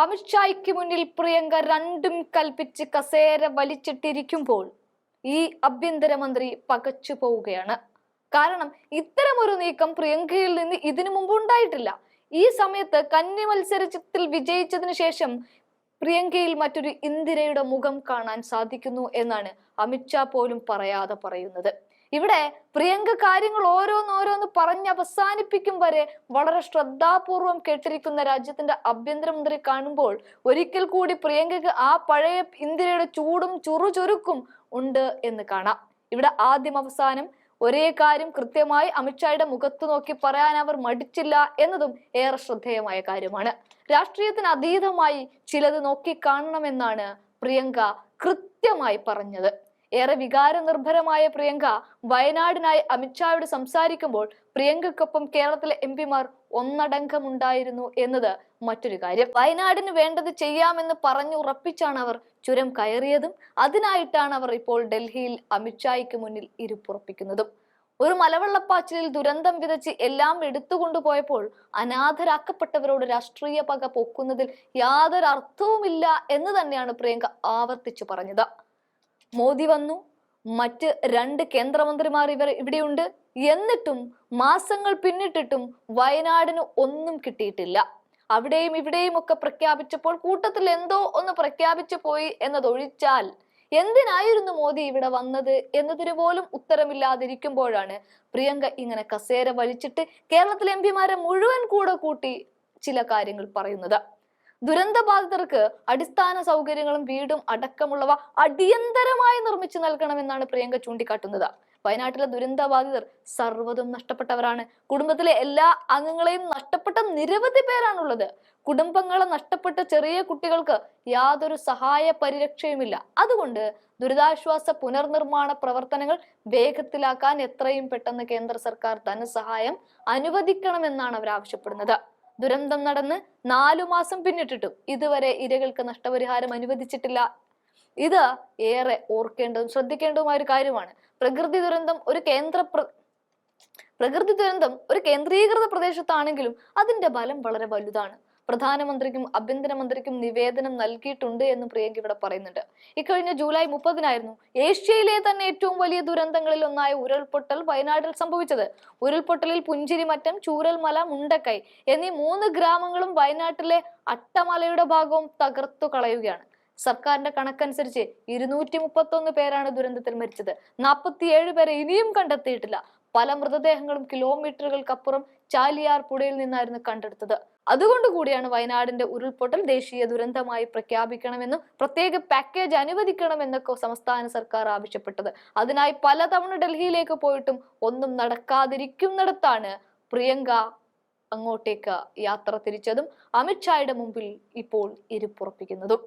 അമിത്ഷായ്ക്ക് മുന്നിൽ പ്രിയങ്ക രണ്ടും കൽപ്പിച്ച് കസേര വലിച്ചിട്ടിരിക്കുമ്പോൾ ഈ ആഭ്യന്തരമന്ത്രി പകച്ചു പോവുകയാണ്. കാരണം ഇത്തരമൊരു നീക്കം പ്രിയങ്കയിൽ നിന്ന് ഇതിനു മുമ്പ് ഉണ്ടായിട്ടില്ല. ഈ സമയത്ത് കന്നി മത്സരത്തിൽ വിജയിച്ചതിന് ശേഷം പ്രിയങ്കയിൽ മറ്റൊരു ഇന്ദിരയുടെ മുഖം കാണാൻ സാധിക്കുന്നു എന്നാണ് അമിത്ഷാ പോലും പറയാതെ പറയുന്നത്. ഇവിടെ പ്രിയങ്ക കാര്യങ്ങൾ ഓരോന്നോരോന്ന് പറഞ്ഞ് അവസാനിപ്പിക്കും വരെ വളരെ ശ്രദ്ധാപൂർവം കേട്ടിരിക്കുന്ന രാജ്യത്തിന്റെ ആഭ്യന്തരമന്ത്രി കാണുമ്പോൾ ഒരിക്കൽ കൂടി പ്രിയങ്കയ്ക്ക് ആ പഴയ ഇന്ദിരയുടെ ചൂടും ചുറുചുരുക്കും ഉണ്ട് എന്ന് കാണാം. ഇവിടെ ആദ്യം അവസാനം ഒരേ കാര്യം കൃത്യമായി അമിത്ഷായുടെ മുഖത്ത് നോക്കി പറയാൻ അവർ മടിച്ചില്ല എന്നതും ഏറെ ശ്രദ്ധേയമായ കാര്യമാണ്. രാഷ്ട്രീയത്തിന് അതീതമായി ചിലത് നോക്കിക്കാണണമെന്നാണ് പ്രിയങ്ക കൃത്യമായി പറഞ്ഞത്. ഏറെ വികാര നിർഭരമായ പ്രിയങ്ക വയനാടിനായി അമിത്ഷായോട് സംസാരിക്കുമ്പോൾ പ്രിയങ്കയ്ക്കൊപ്പം കേരളത്തിലെ എം പിമാർ ഒന്നടങ്കമുണ്ടായിരുന്നു എന്നത് മറ്റൊരു കാര്യം. വയനാടിന് വേണ്ടത് ചെയ്യാമെന്ന് പറഞ്ഞു ഉറപ്പിച്ചാണ് അവർ ചുരം കയറിയതും. അതിനായിട്ടാണ് അവർ ഇപ്പോൾ ഡൽഹിയിൽ അമിത്ഷായ്ക്ക് മുന്നിൽ ഇരുപ്പുറപ്പിക്കുന്നതും ഒരു മലവെള്ളപ്പാച്ചിലിൽ ദുരന്തം വിതച്ച് എല്ലാം എടുത്തുകൊണ്ടുപോയപ്പോൾ അനാഥരാക്കപ്പെട്ടവരോട് രാഷ്ട്രീയ പക പൊക്കുന്നതിൽ യാതൊരു അർത്ഥവുമില്ല എന്ന് തന്നെയാണ് പ്രിയങ്ക ആവർത്തിച്ചു പറഞ്ഞത്. മോദി വന്നു. മറ്റ് രണ്ട് കേന്ദ്രമന്ത്രിമാർ ഇവർ ഇവിടെയുണ്ട്. എന്നിട്ടും മാസങ്ങൾ പിന്നിട്ടിട്ടും വയനാടിന് ഒന്നും കിട്ടിയിട്ടില്ല. അവിടെയും ഇവിടെയും ഒക്കെ പ്രഖ്യാപിച്ചപ്പോൾ കൂട്ടത്തിൽ എന്തോ ഒന്ന് പ്രഖ്യാപിച്ചു പോയി എന്നതൊഴിച്ചാൽ എന്തിനായിരുന്നു മോദി ഇവിടെ വന്നത് എന്നതിന് പോലും ഉത്തരമില്ലാതിരിക്കുമ്പോഴാണ് പ്രിയങ്ക ഇങ്ങനെ കസേര വലിച്ചിട്ട് കേരളത്തിലെ എം പിമാരെ മുഴുവൻ കൂടെ കൂട്ടി ചില കാര്യങ്ങൾ പറയുന്നത്. ദുരന്തബാധിതർക്ക് അടിസ്ഥാന സൗകര്യങ്ങളും വീടും അടക്കമുള്ളവ അടിയന്തരമായി നിർമ്മിച്ചു നൽകണമെന്നാണ് പ്രിയങ്ക ചൂണ്ടിക്കാട്ടുന്നത്. വയനാട്ടിലെ ദുരന്തബാധിതർ സർവതും നഷ്ടപ്പെട്ടവരാണ്. കുടുംബത്തിലെ എല്ലാ അംഗങ്ങളെയും നഷ്ടപ്പെട്ട നിരവധി പേരാണുള്ളത്. കുടുംബങ്ങളെ നഷ്ടപ്പെട്ട ചെറിയ കുട്ടികൾക്ക് യാതൊരു സഹായ പരിരക്ഷയുമില്ല. അതുകൊണ്ട് ദുരിതാശ്വാസ പുനർനിർമ്മാണ പ്രവർത്തനങ്ങൾ വേഗത്തിലാക്കാൻ എത്രയും പെട്ടെന്ന് കേന്ദ്ര സർക്കാർ ധനസഹായം അനുവദിക്കണമെന്നാണ് അവർ ആവശ്യപ്പെടുന്നത്. ദുരന്തം നടന്ന് നാലു മാസം പിന്നിട്ടിട്ടും ഇതുവരെ ഇരകൾക്ക് നഷ്ടപരിഹാരം അനുവദിച്ചിട്ടില്ല. ഇത് ഏറെ ഓർക്കേണ്ടതും ശ്രദ്ധിക്കേണ്ടതുമായ ഒരു കാര്യമാണ്. പ്രകൃതി ദുരന്തം ഒരു കേന്ദ്ര പ്രകൃതി ദുരന്തം ഒരു കേന്ദ്രീകൃത പ്രദേശത്താണെങ്കിലും അതിന്റെ ബലം വളരെ വലുതാണ്. പ്രധാനമന്ത്രിക്കും ആഭ്യന്തരമന്ത്രിക്കും നിവേദനം നൽകിയിട്ടുണ്ട് എന്ന് പ്രിയങ്ക ഇവിടെ പറയുന്നുണ്ട്. ഇക്കഴിഞ്ഞ ജൂലൈ മുപ്പതിനായിരുന്നു ഏഷ്യയിലെ തന്നെ ഏറ്റവും വലിയ ദുരന്തങ്ങളിൽ ഒന്നായ ഉരുൾപൊട്ടൽ വയനാട്ടിൽ സംഭവിച്ചത്. ഉരുൾപൊട്ടലിൽ പുഞ്ചിരിമറ്റം ചൂരൽമല മുണ്ടക്കൈ എന്നീ മൂന്ന് ഗ്രാമങ്ങളും വയനാട്ടിലെ അട്ടമലയുടെ ഭാഗവും തകർത്തു കളയുകയാണ്. സർക്കാരിന്റെ കണക്കനുസരിച്ച് ഇരുന്നൂറ്റി മുപ്പത്തൊന്ന് പേരാണ് ദുരന്തത്തിൽ മരിച്ചത്. നാൽപ്പത്തിയേഴ് പേരെ ഇനിയും കണ്ടെത്തിയിട്ടില്ല. പല മൃതദേഹങ്ങളും കിലോമീറ്ററുകൾക്കപ്പുറം ചാലിയാർ പുഴയിൽ നിന്നായിരുന്നു കണ്ടെടുത്തത്. അതുകൊണ്ടുകൂടിയാണ് വയനാടിന്റെ ഉരുൾപൊട്ടൽ ദേശീയ ദുരന്തമായി പ്രഖ്യാപിക്കണമെന്നും പ്രത്യേക പാക്കേജ് അനുവദിക്കണമെന്നൊക്കെ സംസ്ഥാന സർക്കാർ ആവശ്യപ്പെട്ടത്. അതിനായി പലതവണ ഡൽഹിയിലേക്ക് പോയിട്ടും ഒന്നും നടക്കാതിരിക്കുന്നിടത്താണ് പ്രിയങ്ക അങ്ങോട്ടേക്ക് യാത്ര തിരിച്ചതും അമിത്ഷായുടെ മുമ്പിൽ ഇപ്പോൾ ഇരുപ്പുറപ്പിക്കുന്നതും.